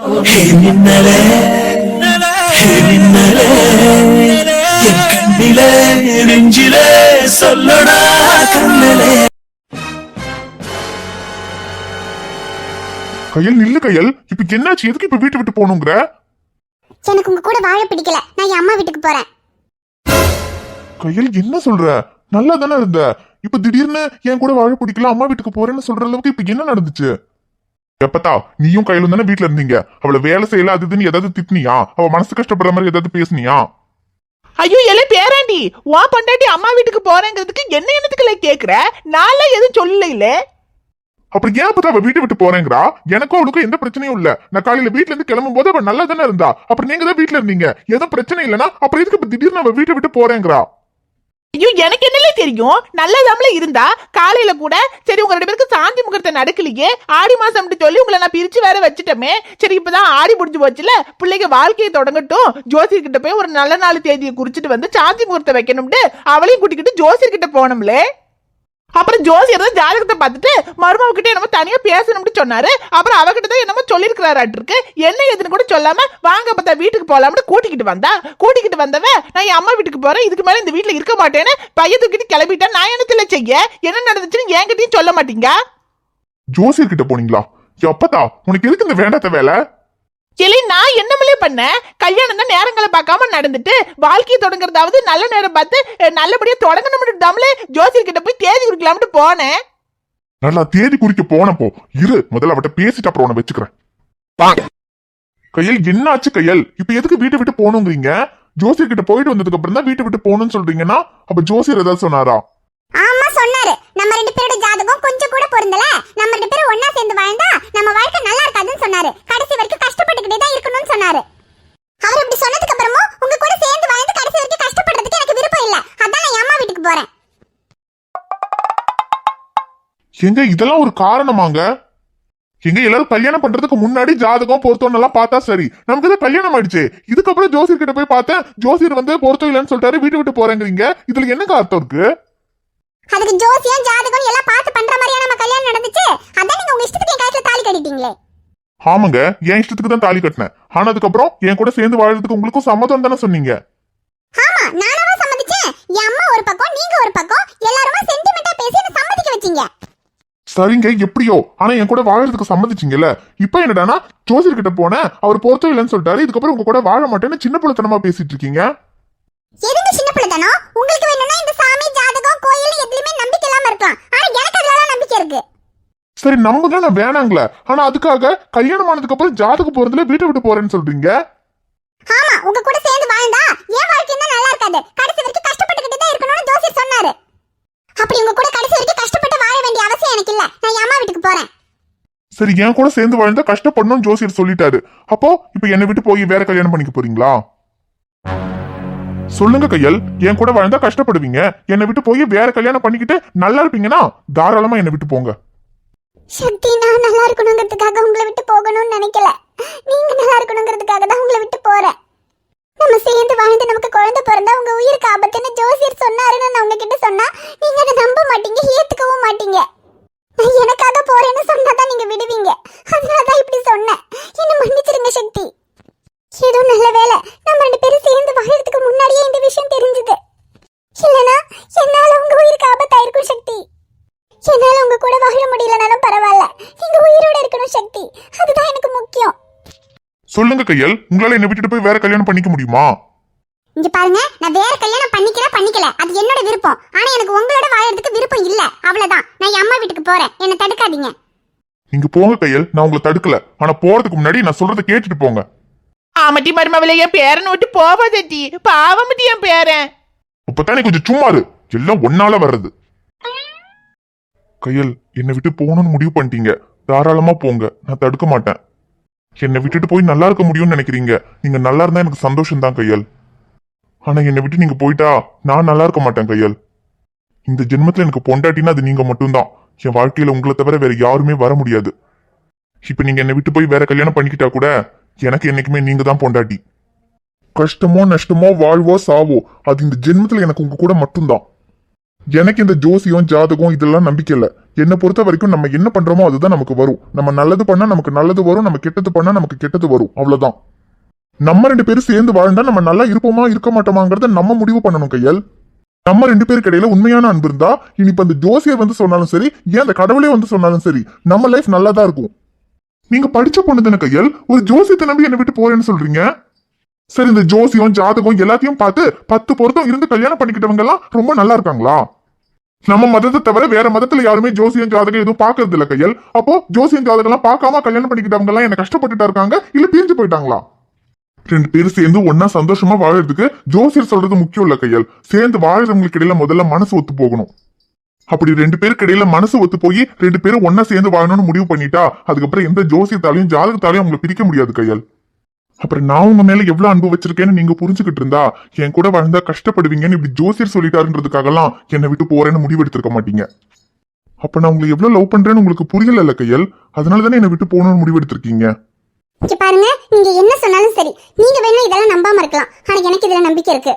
மின்னலே மின்னலே என் கண்ணிலே நெஞ்சிலே சொல்லடா கண்ணலே. கையல் நில்லு கையல். இப்ப என்னாச்சு? எதுக்கு இப்ப வீட்டை விட்டு போகணுங்கிற? எனக்கு உங்க கூட வாழ பிடிக்கல. நான் என் அம்மா வீட்டுக்கு போறேன். கையல் என்ன சொல்ற? நல்லா தானே இருந்த. இப்ப திடீர்னு என் கூட வாழ பிடிக்கல அம்மா வீட்டுக்கு போறேன்னு சொல்ற அளவுக்கு இப்ப என்ன நடந்துச்சு? எப்பத்தா நீயும் கையிலும் தானே வீட்ல இருந்தீங்க? அவளை வேலை செய்யல அது இதுன்னு ஏதாவது திட்டினியா? அவ மனசு கஷ்டப்படுற மாதிரி ஏதாவது பேசுனியா? ஐயோ எல்ல பேராண்டி உன் பொண்டாட்டி அம்மா வீட்டுக்கு போறேங்கிறதுக்கு என்ன என்னத்துக்குள்ள கேக்குற? நான்லாம் எதுவும் சொல்லல அப்புறம் ஏன் அப்பதான் அவ வீட்டை விட்டு போறேங்கிறா? எனக்கும் அவளுக்கும் எந்த பிரச்சனையும் இல்ல. நான் காலையில வீட்ல இருந்து கிளம்பும் போது அவ நல்லா தானே இருந்தா. அப்புறம் நீங்க தான் வீட்ல இருந்தீங்க. எதுவும் பிரச்சனை இல்லைன்னா அப்புறம் எதுக்கு திடீர்னு அவ வீட்டை விட்டு போறேங்கிறா? ஐயோ எனக்கு என்னலே தெரியும். நல்லதாமல இருந்தா காலையில கூட சரி உங்க ரெண்டு பேருக்கு சாந்தி முகூர்த்தம் நடக்கலையே. ஆடி மாசம் சொல்லி உங்களை நான் பிரிச்சு வேற வச்சுட்டோமே. சரி இப்பதான் ஆடி முடிஞ்சு போச்சுல. பிள்ளைங்க வாழ்க்கையை தொடங்கட்டும். ஜோசியர்கிட்ட போய் ஒரு நல்ல நாள் தேதியை குறிச்சிட்டு வந்து சாந்தி முகூர்த்தம் வைக்கணும்னு அவளையும் கூட்டிக்கிட்டு ஜோசியர்கிட்ட போனோம்லே அப்புறம் ஜோசியர் தான் ஜாதகத்தை பார்த்துட்டு மருமக கிட்ட என்னமோ தனியா பேசணும்னு சொன்னாரு. அப்புறம் அவகிட்ட தான் என்னமோ சொல்லிருக்கிறாராட்டிருக்கு என்ன ஏதுன்னு கூட சொல்லாம வாங்க பார்த்தா வீட்டுக்கு போலாம்னு கூட்டிக்கிட்டு வந்தா. கூட்டிக்கிட்டு வந்தவ நான் என் அம்மா வீட்டுக்கு போறேன். இதுக்கு மேல இந்த வீட்டுல இருக்க மாட்டேன்னு பையன் தூக்கிட்டு கிளம்பிட்டேன் நான் என்னத்துல செய்ய? என்ன நடந்துச்சுன்னு என்கிட்டயும் சொல்ல மாட்டீங்க? ஜோசியர் கிட்ட போனீங்களா? எப்பதா உனக்கு எதுக்கு இந்த வேண்டாத வேலை? இல்லை நான் என்னமில்லே பண்ணேன் கல்யாணம் தான் நேரங்களை பார்க்காம நடந்துட்டு வாழ்க்கையை தொடங்குறதாவது நல்ல நேரம் பார்த்து நல்லபடியா தொடங்கணும்னு தாமலே ஜோசியர் கிட்ட போய் தேதி கொடுக்கலாம்னு போனேன். நல்லா தேதி குறிக்க போனப்போ இரு முதல்ல அவட்ட பேசிட்டு அப்புறம் உன்னை வச்சுக்கிறேன். கையல் என்னாச்சு கையல்? இப்ப எதுக்கு வீட்டை விட்டு போகணுங்கிறீங்க? ஜோசியர் கிட்ட போயிட்டு வந்ததுக்கு அப்புறம் தான் வீட்டை விட்டு போகணும்னு சொல்றீங்கன்னா அப்ப ஜோசியர் ஏதாவது சொன்னாரா? தான் சொன்னாரு. நம்ம ரெண்டு பேரோட ஜாதகம் கொஞ்சம் கூட பொருந்தல. நம்ம ரெண்டு பேரும் ஒண்ணா சேர்ந்து வாழ்ந்தா நம்ம வாழ்க்கை நல்லா இருக்காதுன்னு சொன்னாரு. கடைசி வரைக்கும் கஷ்டப்பட்டுக்கிட்டே தான் இருக்கணும்னு சொன்னாரு. அவர் இப்படி சொன்னதுக்கு அப்புறமும் உங்க கூட சேர்ந்து வாழ்ந்து கடைசி வரைக்கும் கஷ்டப்படுறதுக்கு எனக்கு விருப்பம் இல்ல. அதான் நான் அம்மா வீட்டுக்கு போறேன். எங்க? இதெல்லாம் ஒரு காரணமாங்க? எங்க எல்லாரும் கல்யாணம் பண்றதுக்கு முன்னாடி ஜாதகம் பொருத்தம் எல்லாம் பார்த்தா சரி. நமக்கு தான் கல்யாணம் ஆயிடுச்சு. இதுக்கப்புறம் ஜோசியர் கிட்ட போய் பார்த்தேன் ஜோசியர் வந்து பொருத்தம் இல்லைன்னு சொல்லிட்டாரு வீட்டை விட்டு போறேங்கிறீங்க. இதுல என்ன அர்த்தம் இருக்கு? அதுக்கு ஜோசியம் ஜாதகம் எல்லாம் பார்த்து பண்ற மாதிரியா நம்ம கல்யாணம் நடந்துச்சு. அதான் நீங்க உங்க இஷ்டத்துக்கு என் கழுத்துல தாலி கட்டிட்டீங்களே. ஆமாங்க என் இஷ்டத்துக்கு தான் தாலி கட்டினேன். ஆனதுக்கப்புறம் என் கூட சேர்ந்து வாழறதுக்கு உங்களுக்கும் சம்மதம் தானே சொன்னீங்க? ஆமா நானாவா சம்மதிச்சேன். என் அம்மா ஒரு பக்கம் நீங்க ஒரு பக்கம் எல்லாருமா சென்டிமெண்டா பேசி என்ன சம்மதிக்க வச்சீங்க. சரிங்க எப்படியோ? ஆனா என் கூட வாழறதுக்கு சம்மதிச்சீங்கல்ல. இப்போ என்னடானா ஜோசியர் கிட்ட போனேன் அவர் பொருத்தம் இல்லைன்னு சொல்லிட்டாரு. இதுக்கப்புறம் உங்க கூட வாழ மாட்டேன்னு சின்ன பிள்ளைத்தனமா பேசிட்டு இருக்கீங்க? எதுங்க சின்ன பிள்ளைத்தனம்? உங்களுக்கு வேணும்னா இந்த எதுலயுமே நம்பிக்கை இல்லாம இருக்கலாம். ஆனா எனக்கு அதுலலாம் நம்பிக்கை இருக்கு. சரி நம்புங்க நான் வேணாங்களே. ஆனா அதுக்காக கல்யாணம் ஆனதுக்கு அப்புறம் ஜாதக போறதுல வீட்டை விட்டு போறேன்னு சொல்றீங்க? ஆமா உங்க கூட சேர்ந்து வாழ்ந்தா என் வாழ்க்கை தான் நல்லா இருக்காது. கடைசி வரைக்கும் கஷ்டப்பட்டுக்கிட்டு தான் இருக்கணும்னு ஜோசியர் சொன்னாரு. அப்படி உங்க கூட கடைசி வரைக்கும் கஷ்டப்பட்டு வாழ வேண்டிய அவசியம் எனக்கு இல்ல. நான் என் அம்மா வீட்டுக்கு போறேன். சரி என் கூட சேர்ந்து வாழ்ந்தா கஷ்டப்படணும்னு ஜோசியர் சொல்லிட்டாரு. அப்போ இப்போ என்னை விட்டு போய் வேற கல்யாணம் பண்ணிக்க போறீங்களா? சொல்லுங்க கையல். என் கூட வாழ்ந்தா கஷ்டப்படுவீங்க. என்னை விட்டு போய் வேற கல்யாணம் பண்ணிக்கிட்டு நல்லா இருப்பீங்கன்னா தாராளமா என்னை விட்டு போங்க. சக்தி நான் நல்லா இருக்கணுங்கிறதுக்காக உங்களை விட்டு போகணும்னு நினைக்கல. நீங்க நல்லா இருக்கணுங்கிறதுக்காக தான் உங்களை விட்டு போறேன். நம்ம சேர்ந்து வாழ்ந்து நமக்கு குழந்தை பிறந்தா உங்க உயிருக்கு ஆபத்துன்னு ஜோசியர் சொன்னாருன்னு நான் உங்ககிட்ட சொன்னா நீங்க அதை நம்ப மாட்டீங்க ஏத்துக்கவும் மாட்டீங்க. நான் எனக்காக போறேன்னு சொன்னாதான் நீங்க விடுவீங்க. அதனாலதான் இப்படி சொன்னேன். என்ன மன்னிச்சிருங்க சக்தி. ஏதோ நல்ல வேலை நம்ம ரெண்டு பேரும் சேர்ந்து வாழறதுக்கு முன்னாடியே இந்த விஷயம் தெரிஞ்சது. இல்லனா என்னால உங்க உயிருக்கு ஆபத்தாயிருக்கும் சக்தி. என்னால உங்க கூட வாழ முடியலனாலும் பரவாயில்ல. நீங்க உயிரோட இருக்கணும் சக்தி. அதுதான் எனக்கு முக்கியம். சொல்லுங்க கையல். உங்களால என்னை விட்டுட்டு போய் வேற கல்யாணம் பண்ணிக்க முடியுமா? இங்க பாருங்க நான் வேற கல்யாணம் பண்ணிக்கல பண்ணிக்கல. அது என்னோட விருப்பம். ஆனா எனக்கு உங்களோட வாழறதுக்கு விருப்பம் இல்ல. அவ்வளவுதான். நான் என் அம்மா வீட்டுக்கு போறேன். என்ன தடுக்காதீங்க. நீங்க போங்க கையல். நான் உங்களை தடுக்கல. ஆனா போறதுக்கு முன்னாடி நான் சொல்றதை கேட்டுட்டு போங்க. ஆமாட்டி மருமவளை என் பேரன் விட்டு போவாதட்டி பாவமட்டி என் பேரன். இப்பதானே கொஞ்சம் சும்மாரு எல்லாம் ஒன்னால வர்றது. கையல் என்னை விட்டு போகணும்னு முடிவு பண்ணிட்டீங்க. தாராளமா போங்க. நான் தடுக்க மாட்டேன். என்னை விட்டுட்டு போய் நல்லா இருக்க முடியும்னு நினைக்கிறீங்க. நீங்க நல்லா இருந்தா எனக்கு சந்தோஷம் தான் கையல். ஆனா என்னை விட்டு நீங்க போயிட்டா நான் நல்லா இருக்க மாட்டேன் கையல். இந்த ஜென்மத்துல எனக்கு பொண்டாட்டினா அது நீங்க மட்டும்தான். என் வாழ்க்கையில உங்களை தவிர வேற யாருமே வர முடியாது. இப்ப நீங்க என்னை விட்டு போய் வேற கல்யாணம் பண்ணிக்கிட்டா கூட எனக்கு என்னைக்குமே நீங்க தான் பொண்டாட்டி. கஷ்டமோ நஷ்டமோ வாழ்வோ சாவோ அது இந்த ஜென்மத்தில் எனக்கு உங்க கூட மட்டும்தான். எனக்கு இந்த ஜோசியம் ஜாதகம் இதெல்லாம் நம்பிக்கை இல்லை. என்னை பொறுத்த வரைக்கும் நம்ம என்ன பண்றோமோ அதுதான் நமக்கு வரும். நம்ம நல்லது பண்ணா நமக்கு நல்லது வரும் நம்ம கெட்டது பண்ணா நமக்கு கெட்டது வரும். அவ்வளவுதான். நம்ம ரெண்டு பேரும் சேர்ந்து வாழ்ந்தா நம்ம நல்லா இருப்போமா இருக்க மாட்டோமாங்கிறத நம்ம முடிவு பண்ணணும் கையல். நம்ம ரெண்டு பேருக்கு இடையில உண்மையான அன்பு இருந்தா இனி இப்ப அந்த ஜோசியர் வந்து சொன்னாலும் சரி ஏன் அந்த கடவுளே வந்து சொன்னாலும் சரி நம்ம லைஃப் நல்லா தான் இருக்கும். நீங்க படிச்ச பொண்ணு தானே கையல்? ஒரு ஜோசியத்தை நம்பி என்னை விட்டு போறேன்னு சொல்றீங்க? சரி இந்த ஜோசியம் ஜாதகம் எல்லாத்தையும் பார்த்து பத்து பொருத்தம் இருந்து கல்யாணம் பண்ணிக்கிட்டவங்க எல்லாம் ரொம்ப நல்லா இருக்காங்களா? நம்ம மதத்தை தவிர வேற மதத்துல யாருமே ஜோசியம் ஜாதகம் எதுவும் பாக்குறது இல்ல கையல். அப்போ ஜோசியம் ஜாதகம் எல்லாம் பார்க்காம கல்யாணம் பண்ணிக்கிட்டவங்க எல்லாம் என்ன கஷ்டப்பட்டுட்டா இருக்காங்க? இல்ல பிரிஞ்சு போயிட்டாங்களா? ரெண்டு பேரும் சேர்ந்து ஒன்னா சந்தோஷமா வாழறதுக்கு ஜோசியர் சொல்றது முக்கியம் இல்ல கையல். சேர்ந்து வாழறவங்களுக்கு இடையில முதல்ல மனசு ஒத்து போகணும். அப்படி ரெண்டு பேருக்கு இடையில மனசு ஒத்து போய் ரெண்டு பேரும் ஒன்னா சேர்ந்து வாழணும்னு முடிவு பண்ணிட்டா அதுக்கப்புறம் எந்த ஜோசியத்தாலையும் ஜாதகத்தாலையும் அவங்களை பிரிக்க முடியாது கையல். அப்புறம் நான் உங்க மேல எவ்வளவு அன்பு வச்சிருக்கேன்னு நீங்க புரிஞ்சுக்கிட்டு இருந்தா என் கூட வாழ்ந்தா கஷ்டப்படுவீங்கன்னு இப்படி ஜோசியர் சொல்லிட்டாருன்றதுக்காகலாம் என்னை விட்டு போறேன்னு முடிவு மாட்டீங்க. அப்ப நான் உங்களை எவ்வளவு லவ் பண்றேன்னு உங்களுக்கு புரியல கையல். அதனால தானே என்னை விட்டு போகணும்னு முடிவெடுத்திருக்கீங்க பாருங்க நீங்க என்ன சொன்னாலும் சரி. நீங்க வேணா இதெல்லாம் நம்பாம இருக்கலாம். ஆனா எனக்கு இதுல நம்பிக்கை இருக்கு.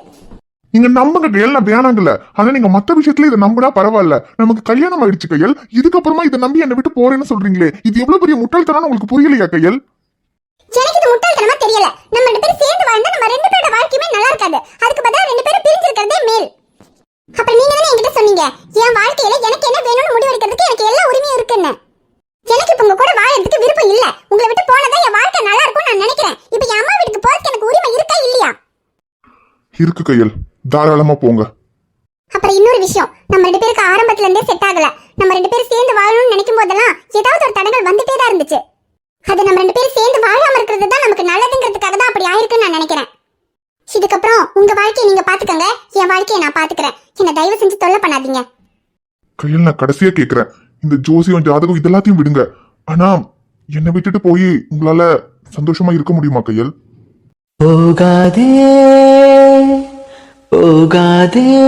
நீங்க நம்புங்க கையல் நான் வேணாங்கல்ல. ஆனா நீங்க மத்த விஷயத்துல இதை நம்பினா பரவாயில்ல. நமக்கு கல்யாணம் ஆயிடுச்சு கையல். இதுக்கப்புறமா இதை நம்பி என்னை விட்டு போறேன்னு சொல்றீங்களே. இது எவ்வளவு பெரிய முட்டாள்தனம் உங்களுக்கு புரியலையா கையல்? எனக்கு இது முட்டாள்தனமா தெரியல. நம்ம ரெண்டு பேரும் சேர்ந்து வாழ்ந்தா நம்ம ரெண்டு பேரோட வாழ்க்கையுமே நல்லா இருக்காது. அதுக்கு பதிலா ரெண்டு பேரும் பிரிஞ்சிருக்கிறதே மேல். அப்புறம் நீங்க தானே என்கிட்ட சொன்னீங்க? என் வாழ்க்கையில எனக்கு என்ன வேணும்னு முடிவு எடுக்கிறதுக்கு எனக்கு எல்லா உரிமையும் இருக்குன்னு. எனக்கு இப்ப உங்க கூட வாழறதுக்கு விருப்பம் இல்ல. உங்களை விட்டு போனதா என் வாழ்க்கை நல்லா இருக்கும்னு நான் நினைக்கிறேன். இப்ப என் அம்மா வீட்டுக்கு போறதுக்கு எனக்கு உரிமை இருக்கா இல்லையா? இருக்கு கையல். தாராளமா போங்க. அப்புறம் இன்னொரு விஷயம் நம்ம ரெண்டு பேருக்கு ஆரம்பத்துல இருந்தே செட் ஆகல. நம்ம ரெண்டு பேரும் சேர்ந்து வாழணும்னு நினைக்கும் போதெல்லாம் ஏதாவது ஒரு தடங்கள் வந்துட்டே தான் இருந்துச்சு. அது நம்ம ரெண்டு பேரும் சேர்ந்து வாழாம இருக்கிறது தான் நமக்கு நல்லதுங்கிறதுக்காக தான் அப்படி ஆயிருக்குன்னு நான் நினைக்கிறேன். இதுக்கப்புறம் உங்க வாழ்க்கையை நீங்க பாத்துக்கங்க. என் வாழ்க்கையை நான் பாத்துக்கிறேன். என்ன தயவு செஞ்சு தொல்லை பண்ணாதீங்க. கையில் நான் கடைசியா கேக்குறேன். இந்த ஜோசியம் ஜாதகம் இதெல்லாத்தையும் விடுங்க. ஆனா என்னை விட்டுட்டு போய் உங்களால சந்தோஷமா இருக்க முடியுமா கையல்? போகாதே. போகாதே.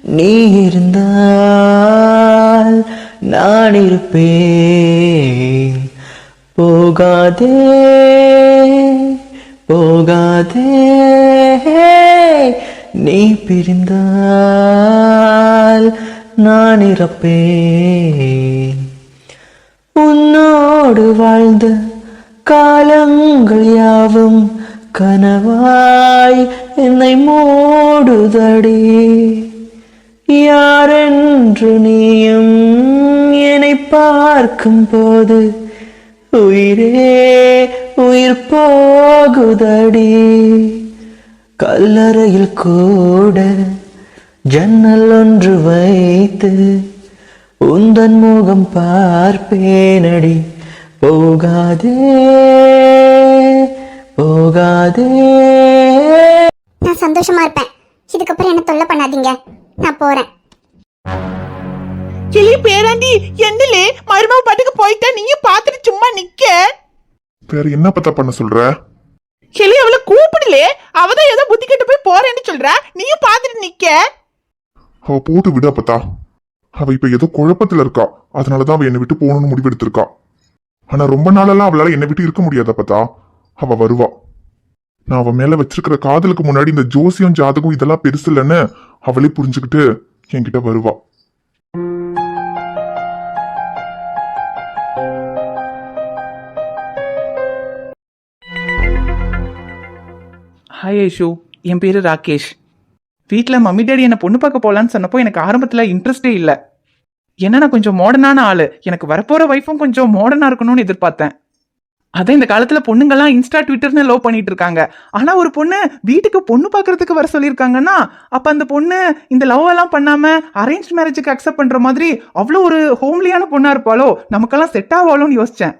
நீ இருந்தால் நான் இருப்பேன். போகாதே போகாதே. நீ பிரிந்தால் நான் இறப்பேன். உன்னோடு வாழ்ந்த காலங்கள் யாவும் கனவாய் என்னை மூடுதடி. யாரென்று நீயும் என்னை பார்க்கும் போது உயிரே உயிர் போகுதடி. கல்லறையில் கூட ஜன்னல் ஒன்று வைத்து உந்தன் முகம் பார்ப்பேனடி. போகாதே. போகாதே. நான் சந்தோஷமா இருப்பேன். இதுக்கப்புறம் என்ன தொல்லை பண்ணாதீங்க. நான் போறேன். கிளி பேராண்டி என்னலே? மருமக பாட்டுக்கு போயிட்டா நீங்க பாத்துட்டு சும்மா நிக்க. வேற என்ன பத்தா பண்ண சொல்ற? கிளி அவளை கூப்பிடலே. அவதான் ஏதோ புத்தி கெட்டு போய் போறேன்னு சொல்றா. நீயும் பாத்துட்டு நிக்க. அவ போட்டு விடு அப்பத்தா. அவ இப்ப ஏதோ குழப்பத்துல இருக்கா. அதனாலதான் அவ என்னை விட்டு போகணும்னு முடிவெடுத்திருக்கா. ஆனா ரொம்ப நாளெல்லாம் அவளால என்னை விட்டு இருக்க முடியாது அப்பத்தா. அவ வருவா. நான் அவ மேல வச்சிருக்கிற காதலுக்கு முன்னாடி இந்த ஜோசியம் ஜாதகம் இதெல்லாம் பெருசு இல்லைன்னு அவளே புரிஞ்சுக்கிட்டு என்கிட்ட வருவா. ஹாய் ஐஷு என் பேர் ராகேஷ். வீட்டில் மம்மி டேடி என்னை பொண்ணு பார்க்க போகலான்னு சொன்னப்போ எனக்கு ஆரம்பத்தில் இன்ட்ரெஸ்டே இல்லை. ஏன்னா நான் கொஞ்சம் மாடர்னான ஆள். எனக்கு வரப்போகிற ஒய்ஃபும் கொஞ்சம் மாடர்னாக இருக்கணும்னு எதிர்பார்த்தேன். அதான் இந்த காலத்தில் பொண்ணுங்கெல்லாம் இன்ஸ்டா ட்விட்டர்னு லவ் பண்ணிட்டு இருக்காங்க ஆனால் ஒரு பொண்ணு வீட்டுக்கு பொண்ணு பார்க்கறதுக்கு வர சொல்லியிருக்காங்கன்னா அப்போ அந்த பொண்ணு இந்த லவ் எல்லாம் பண்ணாமல் அரேஞ்ச் மேரேஜுக்கு அக்செப்ட் பண்ணுற மாதிரி அவ்வளோ ஒரு ஹோம்லியான பொண்ணாக இருப்பாளோ? நமக்கெல்லாம் செட் ஆவாளோன்னு யோசித்தேன்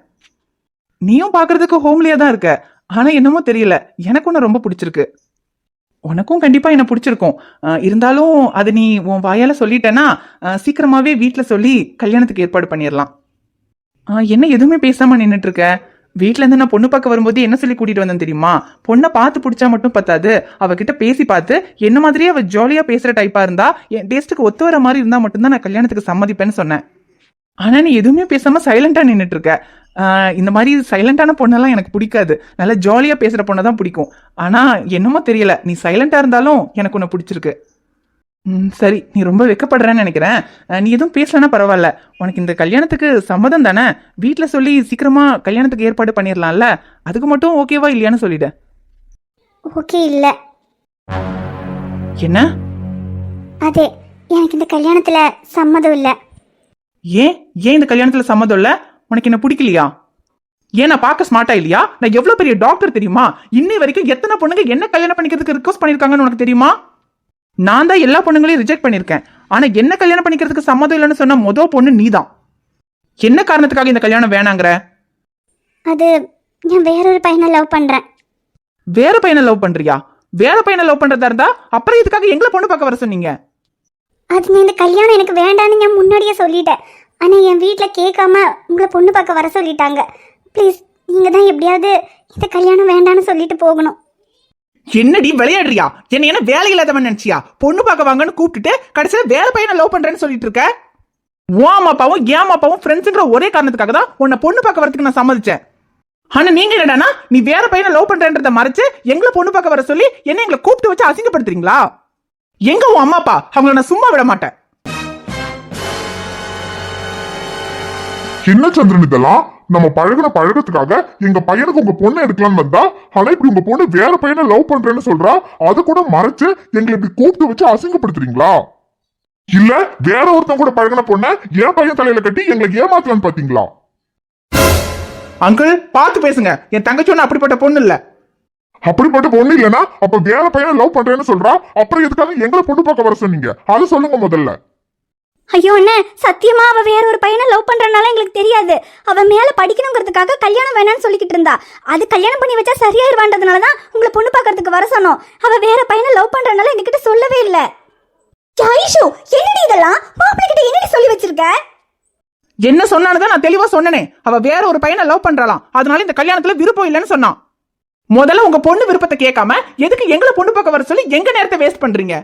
நீயும் பார்க்கறதுக்கு ஹோம்லியாக தான் இருக்க. ஆனா என்னமோ தெரியல. எனக்கு ஒன்று ரொம்ப பிடிச்சிருக்கு. உனக்கும் கண்டிப்பாக என்ன பிடிச்சிருக்கும். இருந்தாலும் அது நீ உன் வாயால் சொல்லிட்டேன்னா சீக்கிரமாகவே வீட்டில் சொல்லி கல்யாணத்துக்கு ஏற்பாடு பண்ணிடலாம். என்ன எதுவுமே பேசாமல் நின்றுட்டு இருக்க வீட்டிலேருந்து இருந்து நான் பொண்ணு பார்க்க வரும்போது என்ன சொல்லி கூட்டிட்டு வந்தேன் தெரியுமா? பொண்ணை பார்த்து பிடிச்சா மட்டும் பத்தாது. அவகிட்ட பேசி பார்த்து என்ன மாதிரியே அவ ஜாலியா பேசுற டைப்பா இருந்தா என் டேஸ்ட்டுக்கு ஒத்து வர மாதிரி இருந்தா மட்டும்தான் நான் கல்யாணத்துக்கு சம்மதிப்பேன்னு சொன்னேன். ஆனா நீ எதுவுமே பேசாம சைலண்டா நின்றுட்டு இருக்க இந்த மாதிரி சைலண்டான பொண்ணெல்லாம் எனக்கு பிடிக்காது. நல்லா ஜாலியாக பேசுகிற பொண்ணை தான் பிடிக்கும். ஆனால் என்னமோ தெரியல நீ சைலண்ட்டாக இருந்தாலும் எனக்கு உன்னை பிடிச்சிருக்கு. ம் சரி நீ ரொம்ப வெக்கப்படுறேன்னு நினைக்கிறேன். நீ எதுவும் பேசலன்னா பரவாயில்ல. உனக்கு இந்த கல்யாணத்துக்கு சம்மதம் தானே? வீட்டில் சொல்லி சீக்கிரமா கல்யாணத்துக்கு ஏற்பாடு பண்ணிடலாம்ல அதுக்கு மட்டும் ஓகேவா இல்லையான்னு சொல்லிடு. ஓகே இல்லை. என்ன? அது எனக்கு இந்த கல்யாணத்துல சம்மதம் இல்லை. ஏன்? ஏன் இந்த கல்யாணத்துல சம்மதம் இல்ல? உனக்கு என்ன பிடிக்கலையா? ஏன் நான் பார்க்க ஸ்மார்ட்டா இல்லையா? நான் எவ்வளவு பெரிய டாக்டர் தெரியுமா? இன்னை வரைக்கும் எத்தனை பொண்ணுங்க என்ன கல்யாணம் பண்ணிக்கிறதுக்கு ரிக்வஸ்ட் பண்ணிருக்காங்கன்னு உனக்கு தெரியுமா? நான் தான் எல்லா பொண்ணுங்களையும் ரிஜெக்ட் பண்ணிருக்கேன் ஆனா என்ன கல்யாணம் பண்ணிக்கிறதுக்கு சம்மதம் இல்லைன்னு சொன்ன மொதல் பொண்ணு நீதான். என்ன காரணத்துக்காக இந்த கல்யாணம் வேணாங்கிற? அது நான் வேறொரு பையனை லவ் பண்றேன். வேற பையனை லவ் பண்றியா? வேற பையனை லவ் பண்றதா இருந்தா அப்புறம் இதுக்காக எங்களை பொண்ணு பார்க்க வர சொன்னீங்க? அது நான் இந்த கல்யாணம் எனக்கு வேண்டான்னு நான் முன்னாடியே சொல்லிட்டேன். ஆனா என் வீட்டில் கேட்காம உங்களை பொண்ணு பார்க்க வர சொல்லிட்டாங்க. ப்ளீஸ் நீங்க தான் எப்படியாவது இந்த கல்யாணம் வேண்டான்னு சொல்லிட்டு போகணும். என்னடி விளையாடுறியா? என்ன என்ன வேலை இல்லாதவன் நினைச்சியா? பொண்ணு பார்க்க வாங்கன்னு கூப்பிட்டுட்டு கடைசியில் வேலை பையனை லவ் பண்றேன்னு சொல்லிட்டு இருக்க? உன் அப்பாவும் ஏன் அப்பாவும் ஃப்ரெண்ட்ஸுங்கிற ஒரே காரணத்துக்காக தான் உன்னை பொண்ணு பார்க்க வரதுக்கு நான் சம்மதிச்சேன். ஆனா நீங்க என்னடானா நீ வேற பையனை லவ் பண்றேன்றத மறைச்சு எங்களை பொண்ணு பார்க்க வர சொல்லி என்ன எங்களை கூப்பிட்டு வச்சு அசிங்கப்படுத்துறீங்களா? எங்க உன் அம்மா அப்பா? அவங்கள நான் சும்மா விட மாட்டேன். என்ன சந்திரன் இதெல்லாம் நம்ம பழகுன பழகத்துக்காக எங்க பையனுக்கு உங்க பொண்ணை எடுக்கலாம்னு வந்தா ஆனா இப்படி உங்க பொண்ணு வேற பையனை லவ் பண்றேன்னு சொல்றா அதை கூட மறைச்சு எங்களை இப்படி கூப்பிட்டு வச்சு அசிங்கப்படுத்துறீங்களா? இல்ல வேற ஒருத்தன் கூட பழகுன பொண்ணை என் பையன் தலையில கட்டி எங்களை ஏமாத்தலாம்னு பாத்தீங்களா? அங்கிள் பார்த்து பேசுங்க. என் தங்கச்சி ஒண்ணு அப்படிப்பட்ட பொண்ணு இல்ல. அப்படிப்பட்ட பொண்ணு இல்லனா அப்ப வேற பையனை லவ் பண்றேன்னு சொல்றா அப்புறம் எதுக்காக எங்களை பொண்ணு பார்க்க வர சொன்னீங்க? அதை சொல்லுங்க முதல்ல. ஐயோ அண்ணே சத்தியமா அவ வேற ஒரு பையனை லவ் பண்றனால எங்களுக்கு தெரியாது. அவ மேல படிக்கணுங்கிறதுக்காக கல்யாணம் வேணாம்னு சொல்லிக்கிட்டு இருந்தா. அது கல்யாணம் பண்ணி வச்சா சரியாயிருவான்றதுனால தான் உங்களை பொண்ணு பார்க்கறதுக்கு வர சொன்னோம். அவ வேற பையனை லவ் பண்றனால எங்ககிட்ட சொல்லவே இல்ல. ஐஷு என்னடி இதெல்லாம்? மாப்பிள்ளை கிட்ட என்னடி சொல்லி வச்சிருக்க? என்ன சொன்னானதான் நான் தெளிவா சொன்னனே. அவ வேற ஒரு பையனை லவ் பண்றாளாம். அதனால இந்த கல்யாணத்துல விருப்பம் இல்லைன்னு சொன்னான். முதல்ல உங்க பொண்ணு விருப்பத்தை கேட்காம எதுக்கு எங்களை பொண்ணு பார்க்க வர சொல்லி எங்க நேரத்தை வேஸ்ட் பண்றீங்க?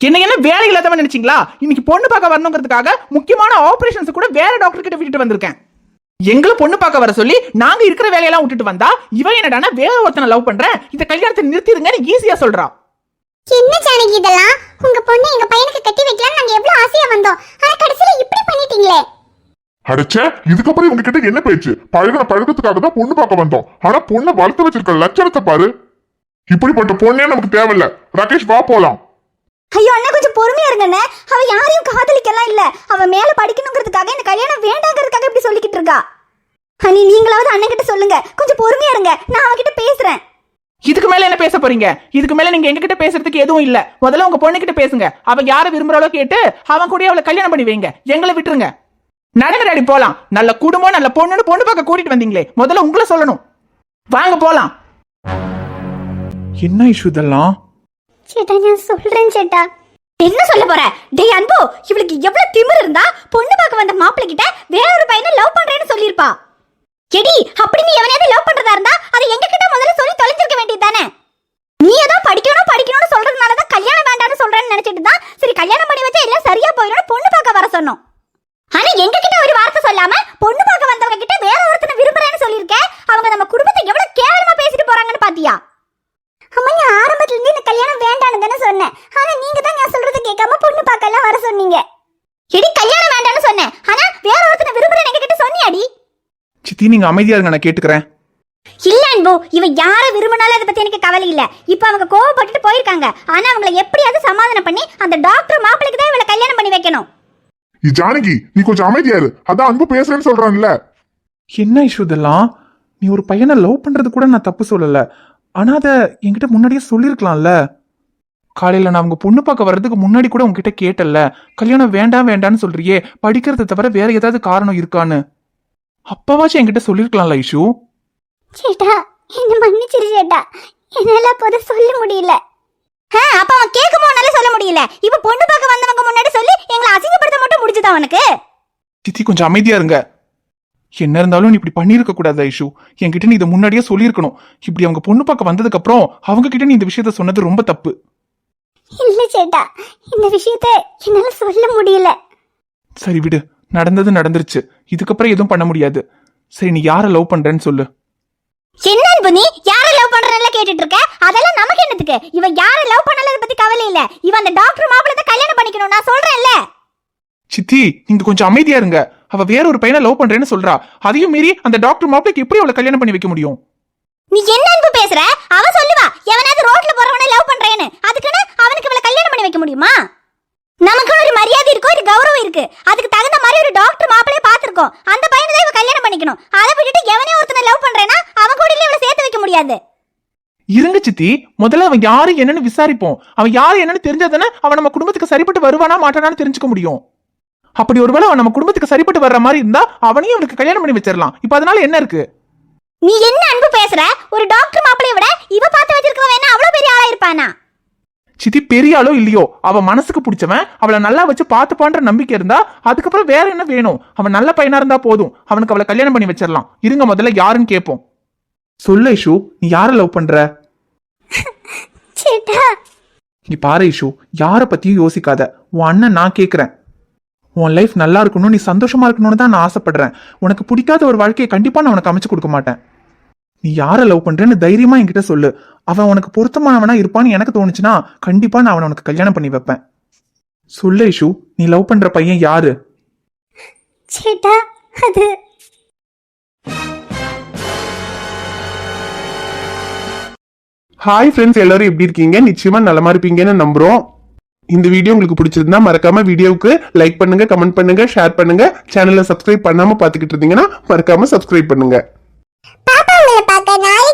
என்ன என்ன வேலை இல்லாதவன் நினைச்சீங்களா? இன்னைக்கு பொண்ணு பார்க்க வரணுங்கிறதுக்காக முக்கியமான ஆபரேஷன்ஸ் கூட வேற டாக்டர் கிட்ட விட்டுட்டு வந்திருக்கேன். எங்களை பொண்ணு பார்க்க வர சொல்லி நாங்க இருக்கிற வேலையெல்லாம் விட்டுட்டு வந்தா இவன் என்னடானா வேற ஒருத்தனை லவ் பண்றேன். இந்த கல்யாணத்தை நிறுத்திடுங்கன்னு ஈஸியா சொல்றா. என்ன ஜானகி இதெல்லாம்? உங்க பொண்ணு எங்க பையனுக்கு கட்டி வைக்கலாம் நாங்க எவ்வளவு ஆசையா வந்தோம். ஆனா கடைசியில இப்படி பண்ணிட்டீங்களே. அடைச்சே இதுக்கப்புறம் இவங்க கிட்ட என்ன பேச்சு? பழகுன பழக்கத்துக்காக தான் பொண்ணு பார்க்க வந்தோம். ஆனா பொண்ணை வளர்த்து வச்சிருக்க லட்சணத்தை பாரு. இப்படிப்பட்ட பொண்ணே நமக்கு தேவையில்ல. ராகேஷ் வா போலாம். ஐயோ அண்ணா கொஞ்சம் பொறுமையா இருங்கண்ணே. அவ யாரையும் காதலிக்கலாம் இல்ல. அவ மேல படிக்கணுங்கிறதுக்காக இந்த கல்யாணம் வேண்டாங்கிறதுக்காக இப்படி சொல்லிக்கிட்டு இருக்கா. அனி நீங்களாவது அண்ணன் கிட்ட சொல்லுங்க. கொஞ்சம் பொறுமையா இருங்க. நான் அவகிட்ட பேசுறேன். இதுக்கு மேல என்ன பேச போறீங்க? இதுக்கு மேல நீங்க எங்ககிட்ட பேசுறதுக்கு எதுவும் இல்ல. முதல்ல உங்க பொண்ணு கிட்ட பேசுங்க. அவ யார விரும்புறாளோ கேட்டு அவன் கூட அவளை கல்யாணம் பண்ணி வைங்க. எங்களை விட்டுருங்க. நடங்க டாடி போலாம். நல்ல குடும்பம் நல்ல பொண்ணுன்னு பொண்ணு பார்க்க கூட்டிட்டு வந்தீங்களே. முதல்ல உங்களை சொல்லணும். வாங்க போலாம். என்ன இஷ்யூ இதெல்லாம்? சேட்டா நான் சொல்றேன் சேட்டா. என்ன சொல்ல போற? டேய் அன்பு இவளுக்கு எவ்வளவு திமிர் இருந்தா பொண்ணு பார்க்க வந்த மாப்பிள்ளை கிட்ட வேற ஒரு பையனை லவ் பண்றேன்னு சொல்லிருப்பா எடி அப்படி நீ எவனையாவது லவ் பண்றதா இருந்தா அதை எங்க கிட்ட முதல்ல சொல்லி தொலைஞ்சிருக்க வேண்டியது தானே? நீ ஏதோ படிக்கணும் படிக்கணும்னு சொல்றதுனால தான் கல்யாணம் வேண்டாம்னு சொல்றேன்னு நினைச்சிட்டு தான் சரி கல்யாணம் பண்ணி வச்சா எல்லாம் சரியா போயிடும் பொண்ணு பார்க்க வர சொன்னோம். ஆனா எங்க கிட்ட ஒரு வார்த்தை சொல்லாம பொண்ணு பார்க்க வந்தவங்க கிட்ட வேற ஒருத்தனை விரும்புறேன்னு சொல்லியிருக்க அவங்க நம்ம குடும்பத்தை எவ்வளவு கேவலமா பேசிட்டு போறாங்கன்னு பாத்தியா அம்மா நான் ஆரம்பத்துல இருந்து இந்த கல்யாணம் வேண்டாம்னு தானே சொன்னேன் ஆனா நீங்க தான் நான் சொல்றதை கேட்காம பொண்ணு பார்க்கலாம் வர சொன்னீங்க எடி கல்யாணம் வேண்டாம்னு சொன்னேன் ஆனா வேற ஒருத்தனை விரும்புறேன் எங்க கிட்ட சொன்னியாடி சித்தி நீங்க அமைதியா இருங்க நான் கேட்டுக்கிறேன். இல்ல அன்பு இவ யார விரும்பினாலும் அதை பத்தி எனக்கு கவலை இல்ல. இப்ப அவங்க கோவப்பட்டுட்டு போயிருக்காங்க. ஆனா அவங்கள எப்படியாவது சமாதானம் பண்ணி அந்த டாக்டர் மாப்பிளைக்கு தான் இவளை கல்யாணம் பண்ணி வைக்கணும். இ ஜானகி நீ கொஞ்சம் அமைதியா இரு. அதான் அன்பு பேசுறேன்னு சொல்றான்ல. என்ன இஷ்யூ இதெல்லாம்? நீ ஒரு பையனை லவ் பண்றது கூட நான் தப்பு சொல்லல. ஆனா அதை என்கிட்ட முன்னாடியே சொல்லியிருக்கலாம்ல காலையில நான் உங்க பொண்ணு பார்க்க வர்றதுக்கு முன்னாடி கூட உங்ககிட்ட கேட்டல கல்யாணம் வேண்டாம் வேண்டாம்னு சொல்றியே. படிக்கிறத தவிர வேற ஏதாவது காரணம் இருக்கான்னு. அப்பவாச்சும் என்கிட்ட சொல்லியிருக்கலாம்ல இஷு சேட்டா என்ன மன்னிச்சிரு சேட்டா. என்னால அப்போது சொல்ல முடியல. அப்ப அவன் கேட்கும் போனால சொல்ல முடியல. இப்ப பொண்ணு பார்க்க வந்தவங்க முன்னாடி சொல்லி எங்களை அசிங்கப்படுத்த மட்டும் முடிஞ்சதா அவனுக்கு சித்தி கொஞ்சம் அமைதியா இருங்க. என்ன இருந்தாலும் நீ இப்படி பண்ணியிருக்க கூடாது ஐஷு. என்கிட்ட நீ இதை முன்னாடியே சொல்லியிருக்கணும். இப்படி அவங்க பொண்ணு பார்க்க வந்ததுக்கு அப்புறம் அவங்க கிட்ட நீ இந்த விஷயத்த சொன்னது ரொம்ப தப்பு. இல்ல சேட்டா இந்த விஷயத்த என்னால சொல்ல முடியல. சரி விடு. நடந்தது நடந்துருச்சு. இதுக்கப்புறம் எதுவும் பண்ண முடியாது. சரி நீ யாரை லவ் பண்றேன்னு சொல்லு. என்ன இப்போ நீ? யாரை லவ் பண்றேன்னு கேட்டுட்டு இருக்க அதெல்லாம் நமக்கு என்னத்துக்கு? இவ யாரை லவ் பண்ணலத பத்தி கவலை இல்ல. இவ அந்த டாக்டர் மாப்பிள்ளை தான் கல்யாணம் பண்ணிக்கணும். நான் சொல்றேன்ல. சித்தி நீங்க கொஞ்சம் அமைதியா இருங்க. அவ வேற ஒரு பையனை லவ் பண்றேன்னு சொல்றா. அதையும் மீறி அந்த டாக்டர் மாப்பிளைக்கு எப்படி அவளை கல்யாணம் பண்ணி வைக்க முடியும்? நீ என்ன அன்பு பேசுற? அவ சொல்லுவா எவனாவது ரோட்ல போறவனை லவ் பண்றேன்னு. அதுக்குன்னு அவனுக்கு இவளை கல்யாணம் பண்ணி வைக்க முடியுமா? நமக்கு ஒரு மரியாதை இருக்கு ஒரு கௌரவம் இருக்கு. அதுக்கு தகுந்த மாதிரி ஒரு டாக்டர் மாப்பிளைய பாத்துருக்கோம் அந்த பையனை தான் இவ கல்யாணம் பண்ணிக்கணும். அதை விட்டுட்டு எவனே ஒருத்தனை லவ் பண்றேன்னா அவன் கூட இவளை சேர்த்து வைக்க முடியாது. இருங்க சித்தி. முதல்ல அவன் யாரு என்னன்னு விசாரிப்போம். அவன் யாரு என்னன்னு தெரிஞ்சாதானே அவன் நம்ம குடும்பத்துக்கு சரிப்பட்டு வருவானா மாட்டானான்னு தெரிஞ்சுக்க முடியும். அப்படி ஒருவேளை அவன் நம்ம குடும்பத்துக்கு சரிப்பட்டு வர்ற மாதிரி இருந்தா அவனையும் அவனுக்கு கல்யாணம் பண்ணி வச்சிடலாம். இப்ப அதனால என்ன இருக்கு? நீ என்ன அன்பு பேசுற? ஒரு டாக்டர் மாப்பிளைய விட இவ பார்த்து வச்சிருக்கவன் வேணா அவ்வளவு பெரிய ஆளா இருப்பானா? சித்தி பெரிய ஆளோ இல்லையோ? அவ மனசுக்கு பிடிச்சவன் அவளை நல்லா வச்சு பார்த்துப்பான்ற நம்பிக்கை இருந்தா அதுக்கப்புறம் வேற என்ன வேணும்? அவன் நல்ல பையனா இருந்தா போதும். அவனுக்கு அவளை கல்யாணம் பண்ணி வச்சிடலாம். இருங்க முதல்ல யாருன்னு கேட்போம். சொல்லு இஷு நீ யாரை லவ் பண்ற? நீ பாரு இஷு யார பத்தியும் யோசிக்காத. உன் அண்ணன் நான் கேக்குறேன். உன் லைஃப் நல்லா இருக்கணும் நீ சந்தோஷமா இருக்கணும்னு தான் நான் ஆசைப்படுறேன். உனக்கு பிடிக்காத ஒரு வாழ்க்கையை கண்டிப்பா நான் உனக்கு அமைச்சு கொடுக்க மாட்டேன். நீ யாரை லவ் பண்றேன்னு தைரியமா என்கிட்ட சொல்லு. அவன் உனக்கு பொருத்தமானவனா இருப்பான்னு எனக்கு தோணுச்சுன்னா கண்டிப்பா நான் அவனை உனக்கு கல்யாணம் பண்ணி வைப்பேன். சொல்லு இஷு நீ லவ் பண்ற பையன் யாரு? அது. ஹாய் ஃப்ரெண்ட்ஸ் எல்லாரும் எப்படி இருக்கீங்க? நிச்சயமா நலமா இருப்பீங்கன்னு நம்புறோம். இந்த வீடியோ உங்களுக்கு பிடிச்சிருந்தா மறக்காம வீடியோவுக்கு லைக் பண்ணுங்க கமெண்ட் பண்ணுங்க ஷேர் பண்ணுங்க. சேனலை சப்ஸ்கிரைப் பண்ணாம பாத்துக்கிட்டு இருந்தீங்கன்னா மறக்காம சப்ஸ்கிரைப் பண்ணுங்க. உங்களை பார்க்க நாளைக்கு வருவேன் பை